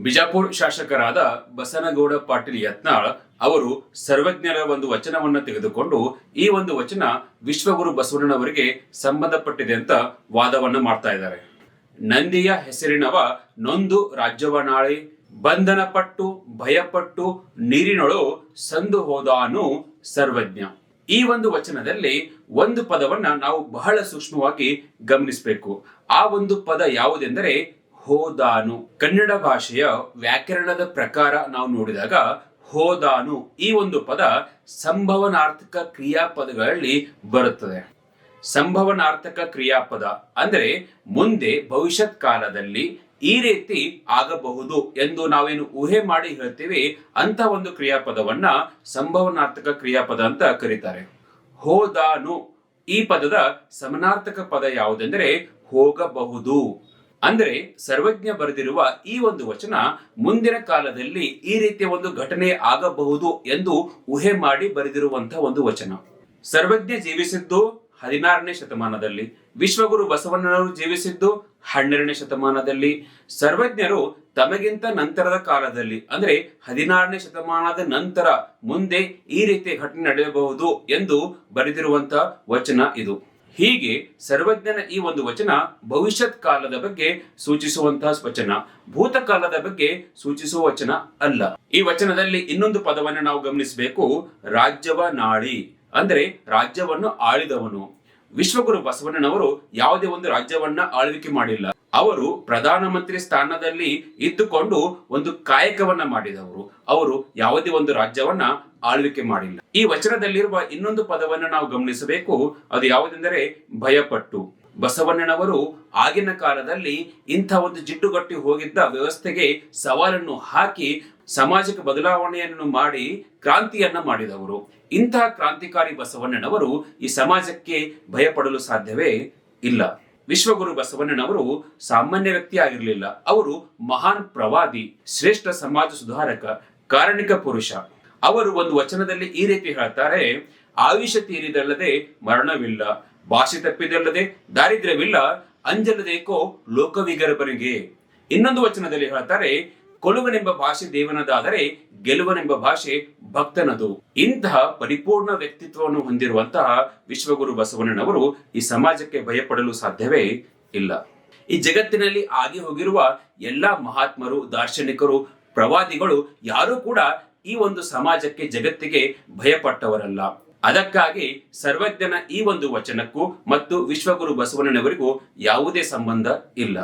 ಬಿಜಾಪುರ ಶಾಸಕರಾದ ಬಸನಗೌಡ ಪಾಟೀಲ್ ಯತ್ನಾಳ್ ಅವರು ಸರ್ವಜ್ಞರ ಒಂದು ವಚನವನ್ನ ತೆಗೆದುಕೊಂಡು ಈ ಒಂದು ವಚನ ವಿಶ್ವಗುರು ಬಸವಣ್ಣನವರಿಗೆ ಸಂಬಂಧಪಟ್ಟಿದೆ ಅಂತ ವಾದವನ್ನ ಮಾಡ್ತಾ ಇದ್ದಾರೆ. ನಂದಿಯ ಹೆಸರಿನವ ನೊಂದು ರಾಜ್ಯವನಾಳಿ ಬಂಧನ ಪಟ್ಟು ಭಯಪಟ್ಟು, ನೀರಿನೊಳು ಸಂದು ಹೋದಾನು ಸರ್ವಜ್ಞ. ಈ ಒಂದು ವಚನದಲ್ಲಿ ಒಂದು ಪದವನ್ನ ನಾವು ಬಹಳ ಸೂಕ್ಷ್ಮವಾಗಿ ಗಮನಿಸಬೇಕು. ಆ ಒಂದು ಪದ ಯಾವುದೆಂದರೆ ಹೋದಾನು. ಕನ್ನಡ ಭಾಷೆಯ ವ್ಯಾಕರಣದ ಪ್ರಕಾರ ನಾವು ನೋಡಿದಾಗ ಹೋದಾನು ಈ ಒಂದು ಪದ ಸಂಭವನಾರ್ಥಕ ಕ್ರಿಯಾಪದಗಳಲ್ಲಿ ಬರುತ್ತದೆ. ಸಂಭವನಾರ್ಥಕ ಕ್ರಿಯಾಪದ ಅಂದರೆ ಮುಂದೆ ಭವಿಷ್ಯತ್ ಕಾಲದಲ್ಲಿ ಈ ರೀತಿ ಆಗಬಹುದು ಎಂದು ನಾವೇನು ಊಹೆ ಮಾಡಿ ಹೇಳ್ತೀವಿ ಅಂತ ಒಂದು ಕ್ರಿಯಾಪದವನ್ನ ಸಂಭವನಾರ್ಥಕ ಕ್ರಿಯಾಪದ ಅಂತ ಕರೀತಾರೆ. ಹೋದಾನು ಈ ಪದದ ಸಮನಾರ್ಥಕ ಪದ ಯಾವುದೆಂದರೆ ಹೋಗಬಹುದು. ಅಂದರೆ ಸರ್ವಜ್ಞ ಬರೆದಿರುವ ಈ ಒಂದು ವಚನ ಮುಂದಿನ ಕಾಲದಲ್ಲಿ ಈ ರೀತಿಯ ಒಂದು ಘಟನೆ ಆಗಬಹುದು ಎಂದು ಊಹೆ ಮಾಡಿ ಬರೆದಿರುವಂತಹ ಒಂದು ವಚನ. ಸರ್ವಜ್ಞ ಜೀವಿಸಿದ್ದು ಹದಿನಾರನೇ ಶತಮಾನದಲ್ಲಿ, ವಿಶ್ವಗುರು ಬಸವಣ್ಣನವರು ಜೀವಿಸಿದ್ದು ಹನ್ನೆರಡನೇ ಶತಮಾನದಲ್ಲಿ. ಸರ್ವಜ್ಞರು ತಮಗಿಂತ ನಂತರದ ಕಾಲದಲ್ಲಿ, ಅಂದ್ರೆ ಹದಿನಾರನೇ ಶತಮಾನದ ನಂತರ ಮುಂದೆ ಈ ರೀತಿಯ ಘಟನೆ ನಡೆಯಬಹುದು ಎಂದು ಬರೆದಿರುವಂತಹ ವಚನ ಇದು. ಹೀಗೆ ಸರ್ವಜ್ಞನ ಈ ಒಂದು ವಚನ ಭವಿಷ್ಯತ್ ಕಾಲದ ಬಗ್ಗೆ ಸೂಚಿಸುವಂತಹ ವಚನ. ಭೂತಕಾಲದ ಬಗ್ಗೆ ಸೂಚಿಸುವ ವಚನ ಅಲ್ಲ. ಈ ವಚನದಲ್ಲಿ ಇನ್ನೊಂದು ಪದವನ್ನು ನಾವು ಗಮನಿಸಬೇಕು. ರಾಜ್ಯವ ನಾಳಿ. ಅಂದ್ರೆ ರಾಜ್ಯವನ್ನು ಆಳಿದವನು. ವಿಶ್ವಗುರು ಬಸವಣ್ಣನವರು ಯಾವುದೇ ಒಂದು ರಾಜ್ಯವನ್ನ ಆಳ್ವಿಕೆ ಮಾಡಿಲ್ಲ. ಅವರು ಪ್ರಧಾನಮಂತ್ರಿ ಸ್ಥಾನದಲ್ಲಿ ಇದ್ದುಕೊಂಡು ಒಂದು ಕಾಯಕವನ್ನ ಮಾಡಿದವರು. ಅವರು ಯಾವುದೇ ಒಂದು ರಾಜ್ಯವನ್ನ ಆಳ್ವಿಕೆ ಮಾಡಿಲ್ಲ. ಈ ವಚನದಲ್ಲಿರುವ ಇನ್ನೊಂದು ಪದವನ್ನು ನಾವು ಗಮನಿಸಬೇಕು. ಅದು ಯಾವುದೆಂದರೆ ಭಯಪಟ್ಟು. ಬಸವಣ್ಣನವರು ಆಗಿನ ಕಾಲದಲ್ಲಿ ಇಂಥ ಒಂದು ಜಿಡ್ಡುಗಟ್ಟಿ ಹೋಗಿದ್ದ ವ್ಯವಸ್ಥೆಗೆ ಸವಾಲನ್ನು ಹಾಕಿ ಸಾಮಾಜಿಕ ಬದಲಾವಣೆಯನ್ನು ಮಾಡಿ ಕ್ರಾಂತಿಯನ್ನ ಮಾಡಿದವರು. ಇಂತಹ ಕ್ರಾಂತಿಕಾರಿ ಬಸವಣ್ಣನವರು ಈ ಸಮಾಜಕ್ಕೆ ಭಯಪಡಲು ಸಾಧ್ಯವೇ ಇಲ್ಲ. ವಿಶ್ವಗುರು ಬಸವಣ್ಣನವರು ಸಾಮಾನ್ಯ ವ್ಯಕ್ತಿ ಆಗಿರಲಿಲ್ಲ. ಅವರು ಮಹಾನ್ ಪ್ರವಾದಿ, ಶ್ರೇಷ್ಠ ಸಮಾಜ ಸುಧಾರಕ, ಕಾರಣಿಕ ಪುರುಷ. ಅವರು ಒಂದು ವಚನದಲ್ಲಿ ಈ ರೀತಿ ಹೇಳ್ತಾರೆ, ಆಯುಷ ತೀರಿದಲ್ಲದೆ ಮರಣವಿಲ್ಲ, ಭಾಷೆ ತಪ್ಪಿದಲ್ಲದೆ ದಾರಿದ್ರ್ಯವಿಲ್ಲ, ಅಂಜಲದೇಕೋ ಲೋಕವಿಗರ್ಭನಿಗೆ. ಇನ್ನೊಂದು ವಚನದಲ್ಲಿ ಹೇಳ್ತಾರೆ ಕೊಳುವನೆಂಬ ಭಾಷೆ ದೇವನದಾದರೆ ಗೆಲುವನೆಂಬ ಭಾಷೆ ಭಕ್ತನದು. ಇಂತಹ ಪರಿಪೂರ್ಣ ವ್ಯಕ್ತಿತ್ವವನ್ನು ಹೊಂದಿರುವಂತಹ ವಿಶ್ವಗುರು ಬಸವಣ್ಣನವರು ಈ ಸಮಾಜಕ್ಕೆ ಭಯಪಡಲು ಸಾಧ್ಯವೇ ಇಲ್ಲ. ಈ ಜಗತ್ತಿನಲ್ಲಿ ಆಗಿ ಹೋಗಿರುವ ಎಲ್ಲಾ ಮಹಾತ್ಮರು, ದಾರ್ಶನಿಕರು, ಪ್ರವಾದಿಗಳು ಯಾರೂ ಕೂಡ ಈ ಒಂದು ಸಮಾಜಕ್ಕೆ, ಜಗತ್ತಿಗೆ ಭಯಪಟ್ಟವರಲ್ಲ. ಅದಕ್ಕಾಗಿ ಸರ್ವಜ್ಞನ ಈ ಒಂದು ವಚನಕ್ಕೂ ಮತ್ತು ವಿಶ್ವಗುರು ಬಸವಣ್ಣನವರಿಗೂ ಯಾವುದೇ ಸಂಬಂಧ ಇಲ್ಲ.